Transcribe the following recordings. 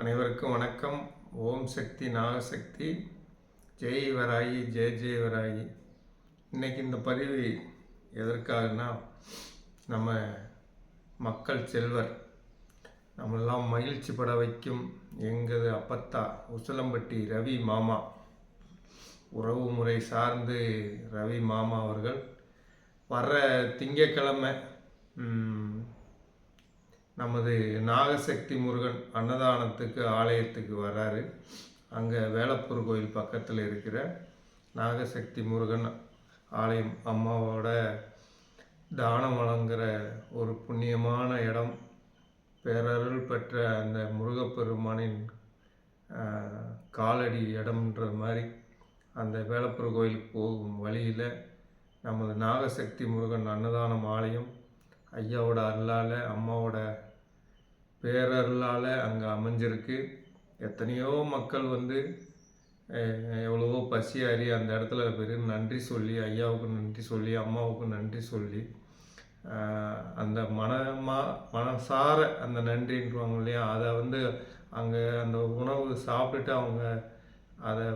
அனைவருக்கும் வணக்கம். ஓம் சக்தி நாகசக்தி ஜெய் வராயி ஜெய ஜெய வராயி. இன்றைக்கி இந்த பதிவு எதற்காகனா நம்ம மக்கள் செல்வர் நம்மெல்லாம் மகிழ்ச்சி பட வைக்கும் எங்கது அப்பத்தா உசிலம்பட்டி ரவி மாமா. உறவு முறை சார்ந்து ரவி மாமா அவர்கள். வர்ற திங்கக்கிழமை நமது நாகசக்தி முருகன் அன்னதானத்துக்கு ஆலயத்துக்கு வராரு. அங்கே வேலப்பூர் கோயில் பக்கத்தில் இருக்கிற நாகசக்தி முருகன் ஆலயம் அம்மாவோட தானம் வழங்குகிற ஒரு புண்ணியமான இடம். பேரருள் பெற்ற அந்த முருகப்பெருமானின் காலடி இடம்ன்ற மாதிரி அந்த வேலப்பூர் கோயிலுக்கு போகும் வழியில் நமது நாகசக்தி முருகன் அன்னதானம் ஆலயம் ஐயாவோட அருளால் அம்மாவோட பேரருளால் அங்கே அமைஞ்சிருக்கு. எத்தனையோ மக்கள் வந்து எவ்வளவோ பசி அறி அந்த இடத்துல பெரும் நன்றி சொல்லி ஐயாவுக்கு நன்றி சொல்லி அம்மாவுக்கு நன்றி சொல்லி அந்த மனமா மனசார அந்த நன்றின்றவங்க இல்லையா? அதை வந்து அங்கே அந்த உணவு சாப்பிட்டுட்டு அவங்க அதை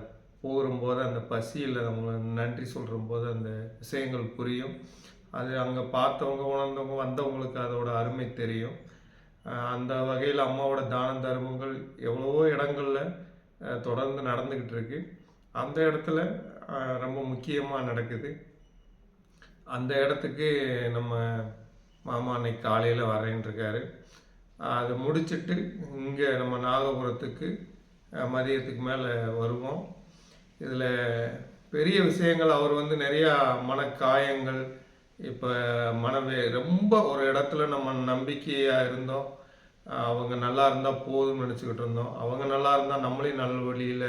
போகும்போது அந்த பசியில் அவங்க நன்றி சொல்கிற போது அந்த விஷயங்கள் புரியும். அது அங்கே பார்த்தவங்க உணர்ந்தவங்க வந்தவங்களுக்கு அதோட அருமை தெரியும். அந்த வகையில் அம்மாவோட தானம் தர்மங்கள் எவ்வளவோ இடங்களில் தொடர்ந்து நடந்துக்கிட்டு இருக்கு. அந்த இடத்துல ரொம்ப முக்கியமாக நடக்குது. அந்த இடத்துக்கு நம்ம மாமா அன்னைக்கு காலையில் வரேன்ருக்காரு அதை முடிச்சிட்டு இங்கே நம்ம நாகபுரத்துக்கு மதியத்துக்கு மேலே வருவோம். இதில் பெரிய விஷயங்கள் அவர் வந்து நிறையா மனக்காயங்கள் இப்போ மனவே ரொம்ப ஒரு இடத்துல நம்ம நம்பிக்கையாக இருந்தோம். அவங்க நல்லா இருந்தால் போதும்னு நினச்சிக்கிட்டு இருந்தோம். அவங்க நல்லா இருந்தால் நம்மளையும் நல்ல வழியில்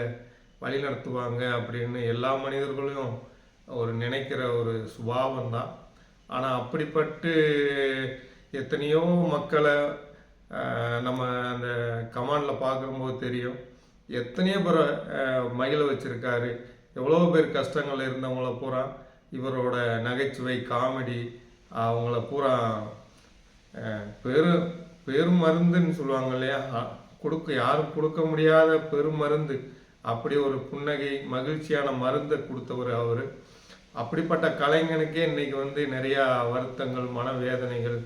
வழி நடத்துவாங்க அப்படின்னு எல்லா மனிதர்களையும் ஒரு நினைக்கிற ஒரு சுபாவம் தான். ஆனால் அப்படிப்பட்டு எத்தனையோ மக்களை நம்ம அந்த கமாண்டில் பார்க்கும்போது தெரியும். எத்தனையோ பேரை மகிழ வச்சுருக்காரு. எவ்வளோ பேர் கஷ்டங்கள் இருந்தவங்கள பூரா இவரோட நகைச்சுவை காமெடி அவங்கள பூரா பெரும் பெரு பெருமருந்துன்னு சொல்லுவாங்க இல்லையா? கொடுக்க யாரும் கொடுக்க முடியாத பெருமருந்து. அப்படி ஒரு புன்னகை மகிழ்ச்சியான மருந்தை கொடுத்தவர் அவர். அப்படிப்பட்ட கலைஞனுக்கே இன்னைக்கு வந்து நிறையா வருத்தங்கள் மனவேதனைகள்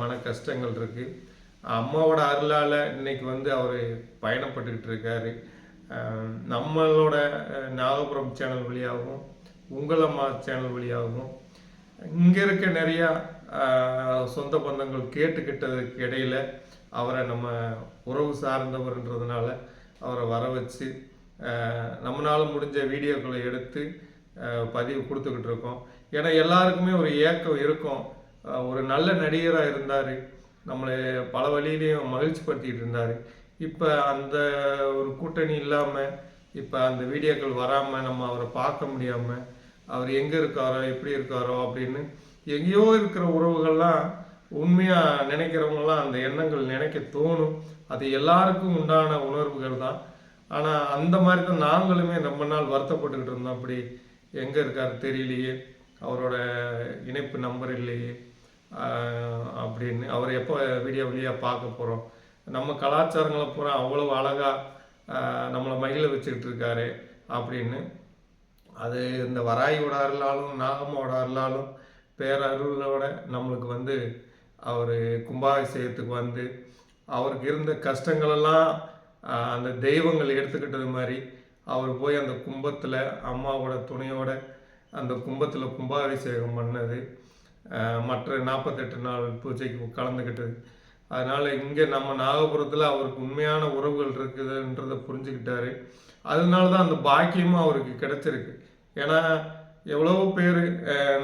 மன கஷ்டங்கள் இருக்குது அம்மாவோட அருளால் இன்னைக்கு வந்து அவர் பயணப்பட்டுக்கிட்டு இருக்காரு. நம்மளோட நாகபுரம் சேனல் வழியாகவும் உங்களம்மா சேனல் வழியாகவும் இங்கே இருக்க நிறையா சொந்த பந்தங்கள் கேட்டுக்கிட்டதுக்கு இடையில் அவரை நம்ம உறவு சார்ந்தவர்ன்றதுனால அவரை வர வச்சு நம்மளால் நம்மளால முடிஞ்ச வீடியோக்களை எடுத்து பதிவு கொடுத்துக்கிட்டு இருக்கோம். ஏன்னா எல்லாருக்குமே ஒரு ஏக்கம் இருக்கும். ஒரு நல்ல நடிகராக இருந்தார். நம்மளை பல வழியிலையும் மகிழ்ச்சிப்படுத்திட்டு இருந்தார். இப்போ அந்த ஒரு கூட்டணி இல்லாமல் இப்போ அந்த வீடியோக்கள் வராமல் நம்ம அவரை பார்க்க முடியாமல் அவர் எங்கே இருக்காரோ எப்படி இருக்காரோ அப்படின்னு எங்கேயோ இருக்கிற உறவுகள்லாம் உண்மையாக நினைக்கிறவங்கலாம் அந்த எண்ணங்கள் நினைக்க தோணும். அது எல்லாருக்கும் உண்டான உணர்வுகள் தான். ஆனால் அந்த மாதிரி தான் நாங்களுமே ரொம்ப நாள் வருத்தப்பட்டுக்கிட்டு இருந்தோம். அப்படி எங்கே இருக்கார் தெரியலையே அவரோட இணைப்பு நம்பர் இல்லையே அப்படின்னு அவர் எப்போ வீடியோ வழியாக பார்க்க போகிறோம் நம்ம கலாச்சாரங்களை பூரா அவ்வளோ அழகாக நம்மளை மகிழ வச்சுக்கிட்டு இருக்காரு அப்படின்னு அது இந்த வராயோட அருளாலும் நாகமோட அருளாலும் பேரருளோட நம்மளுக்கு வந்து அவர் கும்பாபிஷேகத்துக்கு வந்து அவருக்கு இருந்த கஷ்டங்களெல்லாம் அந்த தெய்வங்கள் எடுத்துக்கிட்டது மாதிரி அவர் போய் அந்த கும்பத்தில் அம்மாவோட துணையோட அந்த கும்பத்தில் கும்பாபிஷேகம் பண்ணது. மற்ற நாற்பத்தெட்டு நாள் பூஜைக்கு கலந்துக்கிட்டது அதனால் இங்கே நம்ம நாகபுரத்தில் அவருக்கு உண்மையான உறவுகள் இருக்குதுன்றதை புரிஞ்சுக்கிட்டாரு. அதனால தான் அந்த பாக்கியமும் அவருக்கு கிடச்சிருக்கு. ஏன்னா எவ்வளோ பேர்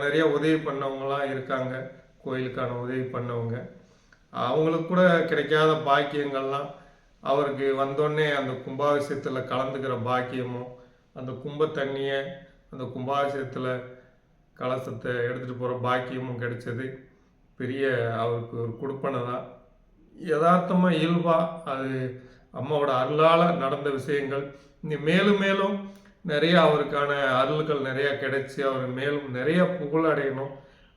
நிறைய உதவி பண்ணவங்களாம் இருக்காங்க. கோயிலுக்கான உதவி பண்ணவங்க. அவங்களுக்கு கூட கிடைக்காத பாக்கியங்கள்லாம் அவருக்கு வந்தோடனே அந்த கும்பாபிஷேகத்தில் கலந்துக்கிற பாக்கியமும் அந்த கும்ப தண்ணியை அந்த கும்பாபிஷேகத்தில் கலசத்தை எடுத்துகிட்டு போகிற பாக்கியமும் கிடைச்சது. பெரிய அவருக்கு ஒரு கொடுப்பனை தான். யதார்த்தமாக இயல்பாக அது அம்மாவோட அருளால் நடந்த விஷயங்கள். இனி மேலும் மேலும் நிறைய அவருக்கான அருள்கள் நிறையா கிடைச்சி அவர் மேலும் நிறைய புகழ் அடையணும்.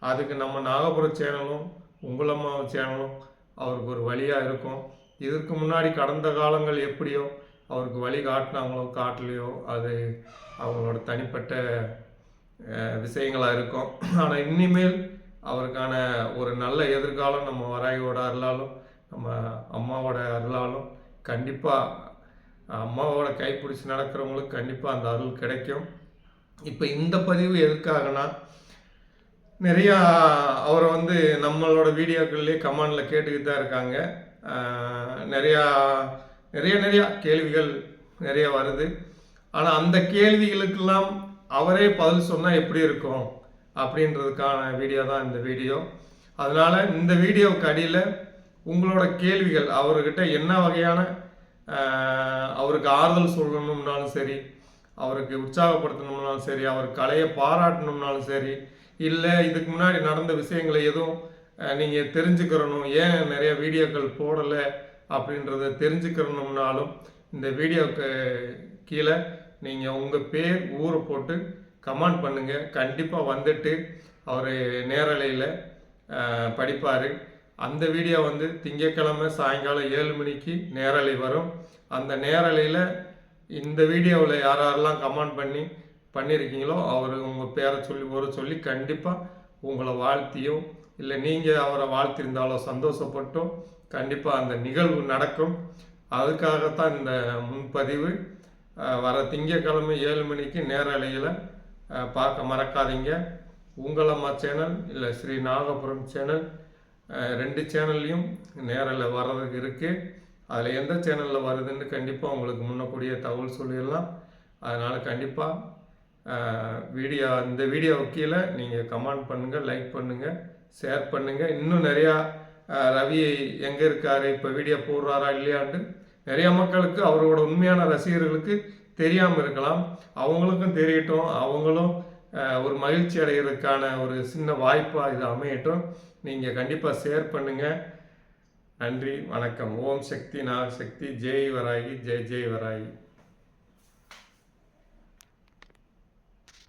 அதுக்கு நம்ம நாகபுர சேனலும் உங்களம்மா சேனலும் அவருக்கு ஒரு வழியாக இருக்கும். இதற்கு முன்னாடி கடந்த காலங்கள் எப்படியோ அவருக்கு வழி காட்டினாங்களோ காட்டலையோ அது அவங்களோட தனிப்பட்ட விஷயங்களாக இருக்கும். ஆனால் இனிமேல் அவருக்கான ஒரு நல்ல எதிர்காலம் நம்ம வராயோட அருளாலும் நம்ம அம்மாவோட அருளாலும் கண்டிப்பாக அம்மாவை அம்மாவோட கைப்பிடிச்சி நடக்கிறவங்களுக்கு கண்டிப்பாக அந்த அருள் கிடைக்கும். இப்போ இந்த பதிவு எதுக்காகனா நிறையா அவரை வந்து நம்மளோட வீடியோக்கள்லேயே கமெண்டில் கேட்டுக்கிட்டு தான் இருக்காங்க. நிறையா நிறைய நிறையா கேள்விகள் நிறைய வருது. ஆனால் அந்த கேள்விகளுக்கெல்லாம் அவரே பதில் சொன்னால் எப்படி இருக்கும் அப்படின்றதுக்கான வீடியோ தான் இந்த வீடியோ. அதனால் இந்த வீடியோவுக்கு அடியில் உங்களோட கேள்விகள் அவர்கிட்ட என்ன வகையான அவருக்கு ஆறுதல் சொல்லணும்னாலும் சரி அவருக்கு உற்சாகப்படுத்தணும்னாலும் சரி அவர் கலையை பாராட்டணும்னாலும் சரி இல்லை இதுக்கு முன்னாடி நடந்த விஷயங்களை எதுவும் நீங்கள் தெரிஞ்சுக்கிறணும் ஏன் நிறைய வீடியோக்கள் போடலை அப்படின்றத தெரிஞ்சுக்கிறணும்னாலும் இந்த வீடியோக்கு கீழே நீங்கள் உங்கள் பேர் ஊரை போட்டு கமெண்ட் பண்ணுங்கள் கண்டிப்பாக வந்துட்டு அவர் நேரலையில் படிப்பார். அந்த வீடியோ வந்து திங்கக்கிழமை சாயங்காலம் ஏழு மணிக்கு நேரலை வரும். அந்த நேரலையில் இந்த வீடியோவில் யார் யாரெல்லாம் கமெண்ட் பண்ணி பண்ணியிருக்கீங்களோ அவர் உங்கள் பேரை சொல்லி ஒரு சொல்லி கண்டிப்பாக உங்களை வாழ்த்தியும் இல்லை நீங்கள் அவரை வாழ்த்திருந்தாலோ சந்தோஷப்பட்டும் கண்டிப்பாக அந்த நிகழ்வு நடக்கும். அதுக்காகத்தான் இந்த முன்பதிவு. வர திங்கக்கிழமை ஏழு மணிக்கு நேரலையில் பார்க்க மறக்காதீங்க. உங்களம்மா சேனல் இல்லை ஸ்ரீ நாகபுரம் சேனல் ரெண்டு சேனல்லையும் நேரில் வர்றதுக்கு இருக்குது அதில் எந்த சேனலில் வருதுன்னு கண்டிப்பாக உங்களுக்கு முன்னக்கூடிய தகவல் சொல்லிடலாம். அதனால் கண்டிப்பாக வீடியோ இந்த வீடியோ கீழே நீங்கள் கமெண்ட் பண்ணுங்கள் லைக் பண்ணுங்கள் ஷேர் பண்ணுங்கள். இன்னும் நிறையா ரவி எங்கே இருக்கார் இப்போ வீடியோ போடுறாரா இல்லையான்ட்டு நிறைய மக்களுக்கு அவரோட உண்மையான ரசிகர்களுக்கு தெரியாமல் இருக்கலாம். அவங்களுக்கும் தெரியட்டும். அவங்களும் ஒரு மகிழ்ச்சி அடைகிறதுக்கான ஒரு சின்ன வாய்ப்பாக இது அமையட்டும். நீங்கள் கண்டிப்பாக ஷேர் பண்ணுங்கள் நன்றி வணக்கம். ஓம் சக்தி நாக சக்தி. ஜெய் வராகி ஜெய் ஜெய் வராகி.